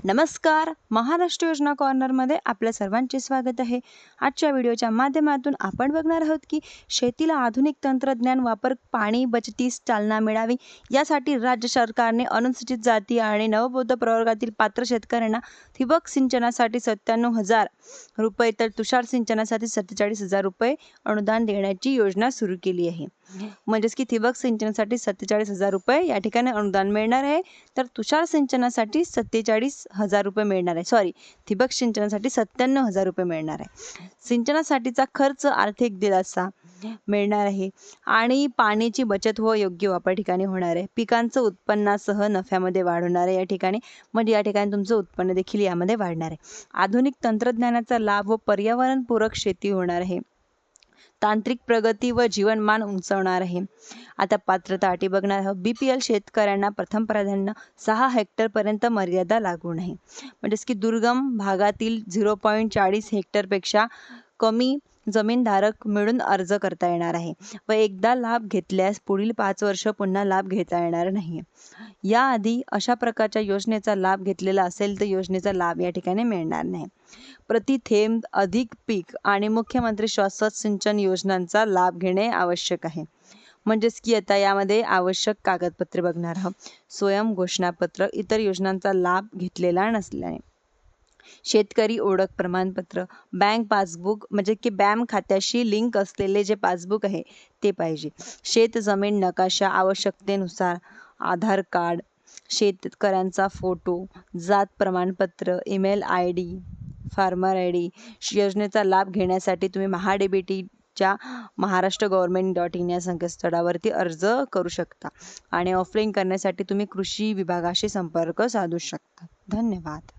नमस्कार. महाराष्ट्र योजना कॉर्नरमध्ये आपल्या सर्वांचे स्वागत आहे. आजच्या व्हिडिओच्या माध्यमातून आपण बघणार आहोत की शेतीला आधुनिक तंत्रज्ञान वापर पाणी बचतीस चालना मिळावी यासाठी राज्य सरकारने अनुसूचित जाती आणि नवबौद्ध प्रवर्गातील पात्र शेतकऱ्यांना ठिबक सिंचनासाठी सत्त्याण्णव हजार रुपये तर तुषार सिंचनासाठी सत्तेचाळीस हजार रुपये अनुदान देण्याची योजना सुरू केली आहे. म्हणजेच की ठिबक सिंचनासाठी सत्तेचाळीस हजार रुपये या ठिकाणी अनुदान मिळणार आहे. तर तुषार सिंचनासाठी सत्तेचाळीस हजार रुपये मिळणार आहे. सॉरी ठिबक सिंचनासाठी सत्त्याण्णव हजार रुपये मिळणार आहे. सिंचनासाठीचा खर्च आर्थिक दिलासा मिळणार आहे. आणि पाण्याची बचत व योग्य वापर ठिकाणी होणार आहे. पिकांचं उत्पन्नासह नफ्यामध्ये वाढ होणार आहे या ठिकाणी. म्हणजे या ठिकाणी तुमचं उत्पन्न देखील यामध्ये वाढणार आहे. आधुनिक तंत्रज्ञानाचा लाभ व पर्यावरणपूरक शेती होणार आहे. तांत्रिक प्रगती व जीवनमान उंचावणार आहे. आता पात्रता अटी बघणार आहोत. बी पी एल शेतकऱ्यांना प्रथम प्राधान्य सहा हेक्टरपर्यंत मर्यादा लागू नाही. म्हणजेच की दुर्गम भागातील झिरो पॉईंट चाळीस हेक्टरपेक्षा कमी जमीनधारक मिळून अर्ज करता येणार आहे व एकदा लाभ घेतल्यास पुढील पाच वर्ष पुन्हा लाभ घेता येणार नाही याआधी अशा प्रकारच्या योजनेचा लाभ घेतलेला असेल तर योजनेचा लाभ या ठिकाणी मिळणार नाही. प्रति थेंब अधिक पीक आणि मुख्यमंत्री शाश्वत सिंचन योजनांचा लाभ घेणे आवश्यक आहे. म्हणजेच की आता यामध्ये आवश्यक कागदपत्रे बघणार आहोत. स्वयं घोषणापत्र इतर योजनांचा लाभ घेतलेला नसल्याने. शेतकरी ओळख प्रमाणपत्र बँक पासबुक म्हणजे की बँक खात्याशी लिंक असलेले जे पासबुक आहे ते पाहिजे. शेत जमीन नकाशा आवश्यकतेनुसार आधार कार्ड शेतकऱ्यांचा फोटो जात प्रमाणपत्र email I D farmer I D योजनेचा लाभ घेण्यासाठी तुम्ही महाडीबीटीच्या महाराष्ट्र गव्हर्मेंट डॉट इन या संकेतस्थळावरती अर्ज करू शकता आणि ऑफलाईन करण्यासाठी तुम्ही कृषी विभागाशी संपर्क साधू शकता. धन्यवाद.